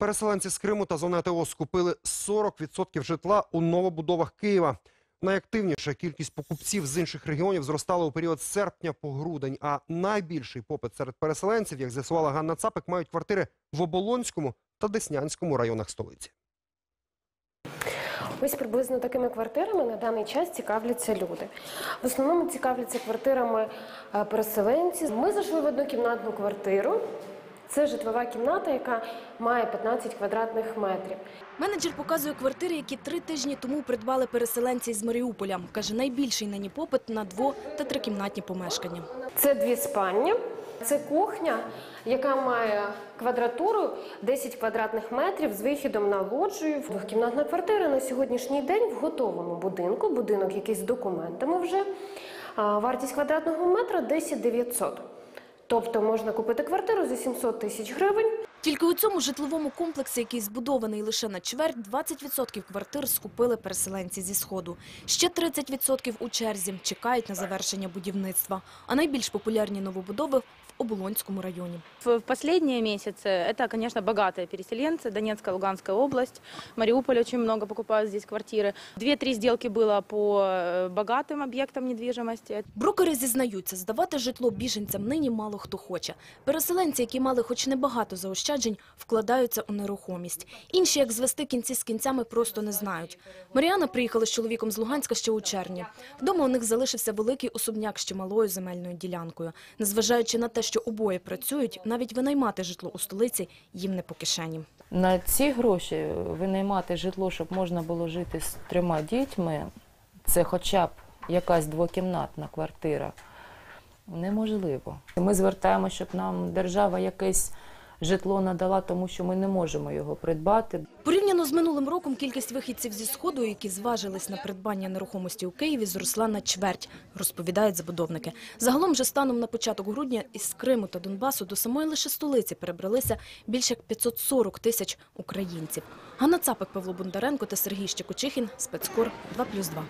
Переселенці з Криму та зони АТО скупили 40% житла у новобудовах Києва. Найактивніша кількість покупців з інших регіонів зростала у період з серпня по грудень. А найбільший попит серед переселенців, як з'ясувала Ганна Цапик, мають квартири в Оболонському та Деснянському районах столиці. Ось приблизно такими квартирами на даний час цікавляться люди. В основному цікавляться квартирами е, переселенці. Ми зайшли в однокімнатну квартиру. Це житлова кімната, яка має 15 квадратних метрів. Менеджер показує квартири, які три тижні тому придбали переселенці з Маріуполя. Каже, найбільший нині попит на дво- та трикімнатні помешкання. Це дві спальні, це кухня, яка має квадратуру 10 квадратних метрів з вихідом на лоджію. Двохкімнатна квартира на сьогоднішній день в готовому будинку, будинок який з документами вже. Вартість квадратного метра 10 900. Тобто можна купити квартиру за 700 тисяч гривень. Тільки у цьому житловому комплексі, який збудований лише на чверть, 20% квартир скупили переселенці зі Сходу. Ще 30% у черзі чекають на завершення будівництва. А найбільш популярні новобудови в Оболонському районі. В в последние месяцы это, конечно, богатые переселенцы, Донецкая, Луганская область, Мариуполь очень много покупают здесь квартиры. Две-три сделки было по э, богатым объектам недвижимости. Брокери зізнаються, здавати житло біженцям нині мало хто хоче. Переселенці, які мали хоч небагато заощаджень, вкладаються у нерухомість. Інші, як звести кінці з кінцями, просто не знають. Маріана приїхала з чоловіком з Луганська ще у червні. Вдома у них залишився великий особняк з чималою земельною ділянкою. Незважаючи на те, що обоє працюють, навіть винаймати житло у столиці їм не по кишені. На ці гроші винаймати житло, щоб можна було жити з трьома дітьми, це хоча б якась двокімнатна квартира, неможливо. Ми звертаємося, щоб нам держава якесь житло надала, тому що ми не можемо його придбати. Порівняно з минулим роком кількість вихідців зі Сходу, які зважились на придбання нерухомості у Києві, зросла на чверть, розповідають забудовники. Загалом же станом на початок грудня із Криму та Донбасу до самої лише столиці перебралися більше як 540 тисяч українців. Ганна Цапик, Павло Бондаренко та Сергій Щекочихін. Спецкор 2+,2.